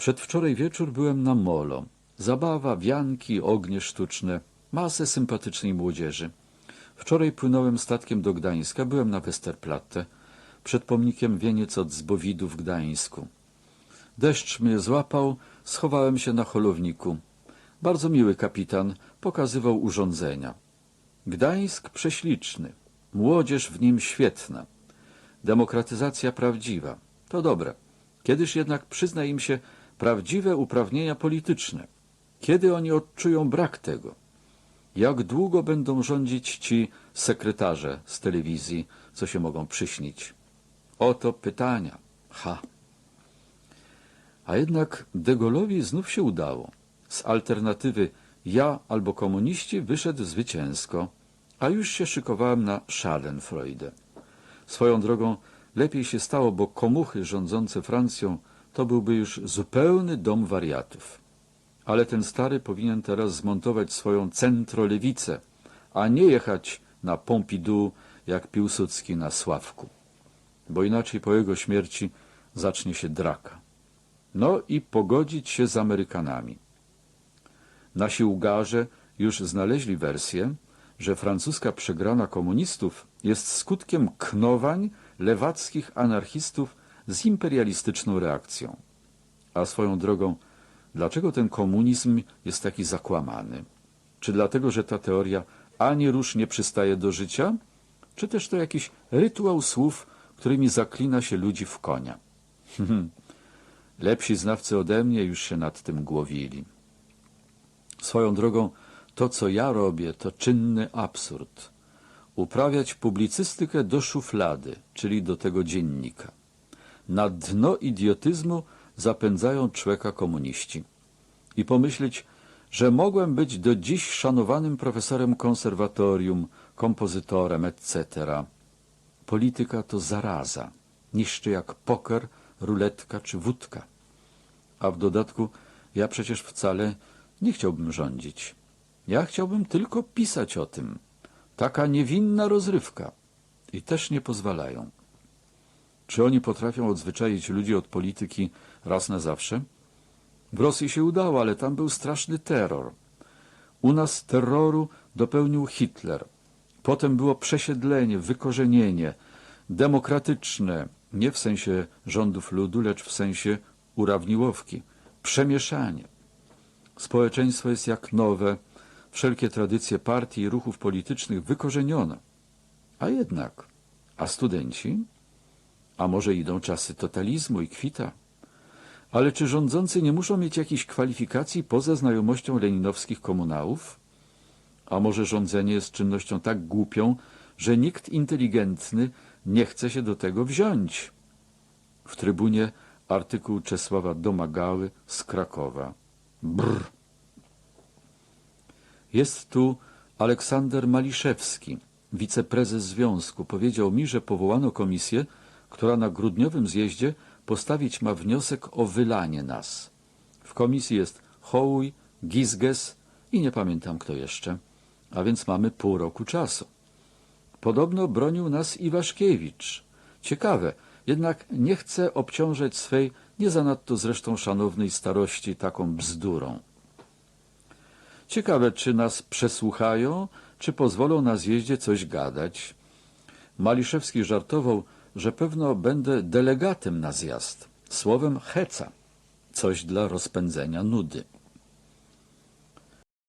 Przedwczoraj wieczór byłem na molo. Zabawa, wianki, ognie sztuczne, masę sympatycznej młodzieży. Wczoraj płynąłem statkiem do Gdańska, byłem na Westerplatte, przed pomnikiem Wieniec od Zbowidu w Gdańsku. Deszcz mnie złapał, schowałem się na holowniku. Bardzo miły kapitan pokazywał urządzenia. Gdańsk prześliczny, młodzież w nim świetna. Demokratyzacja prawdziwa. To dobre. Kiedyż jednak przyzna im się prawdziwe uprawnienia polityczne. Kiedy oni odczują brak tego? Jak długo będą rządzić ci sekretarze z telewizji, co się mogą przyśnić? Oto pytania. Ha! A jednak De Gaulle'owi znów się udało. Z alternatywy ja albo komuniści wyszedł zwycięsko, a już się szykowałem na Schadenfreude. Swoją drogą lepiej się stało, bo komuchy rządzące Francją to byłby już zupełny dom wariatów. Ale ten stary powinien teraz zmontować swoją centrolewicę, a nie jechać na Pompidou jak Piłsudski na Sławku. Bo inaczej po jego śmierci zacznie się draka. No i pogodzić się z Amerykanami. Nasi ugarze już znaleźli wersję, że francuska przegrana komunistów jest skutkiem knowań lewackich anarchistów z imperialistyczną reakcją. A swoją drogą, dlaczego ten komunizm jest taki zakłamany? Czy dlatego, że ta teoria ani rusz nie przystaje do życia? Czy też to jakiś rytuał słów, którymi zaklina się ludzi w konia? Lepsi znawcy ode mnie już się nad tym głowili. Swoją drogą, to co ja robię, to czynny absurd. Uprawiać publicystykę do szuflady, czyli do tego dziennika. Na dno idiotyzmu zapędzają człowieka komuniści. I pomyśleć, że mogłem być do dziś szanowanym profesorem konserwatorium, kompozytorem, etc. Polityka to zaraza. Niszczy jak poker, ruletka czy wódka. A w dodatku ja przecież wcale nie chciałbym rządzić. Ja chciałbym tylko pisać o tym. Taka niewinna rozrywka. I też nie pozwalają. Czy oni potrafią odzwyczaić ludzi od polityki raz na zawsze? W Rosji się udało, ale tam był straszny terror. U nas terroru dopełnił Hitler. Potem było przesiedlenie, wykorzenienie, demokratyczne, nie w sensie rządów ludu, lecz w sensie urawniłowki, przemieszanie. Społeczeństwo jest jak nowe, wszelkie tradycje partii i ruchów politycznych wykorzenione. A jednak, a studenci? A może idą czasy totalizmu i kwita? Ale czy rządzący nie muszą mieć jakichś kwalifikacji poza znajomością leninowskich komunałów? A może rządzenie jest czynnością tak głupią, że nikt inteligentny nie chce się do tego wziąć? W trybunie artykuł Czesława Domagały z Krakowa. Brr. Jest tu Aleksander Maliszewski, wiceprezes związku. Powiedział mi, że powołano komisję, która na grudniowym zjeździe postawić ma wniosek o wylanie nas. W komisji jest Hołuj, Gizges i nie pamiętam kto jeszcze, a więc mamy pół roku czasu. Podobno bronił nas Iwaszkiewicz. Ciekawe, jednak nie chce obciążać swej nie zanadto zresztą szanownej starości taką bzdurą. Ciekawe, czy nas przesłuchają, czy pozwolą na zjeździe coś gadać. Maliszewski żartował, że pewno będę delegatem na zjazd, słowem heca, coś dla rozpędzenia nudy.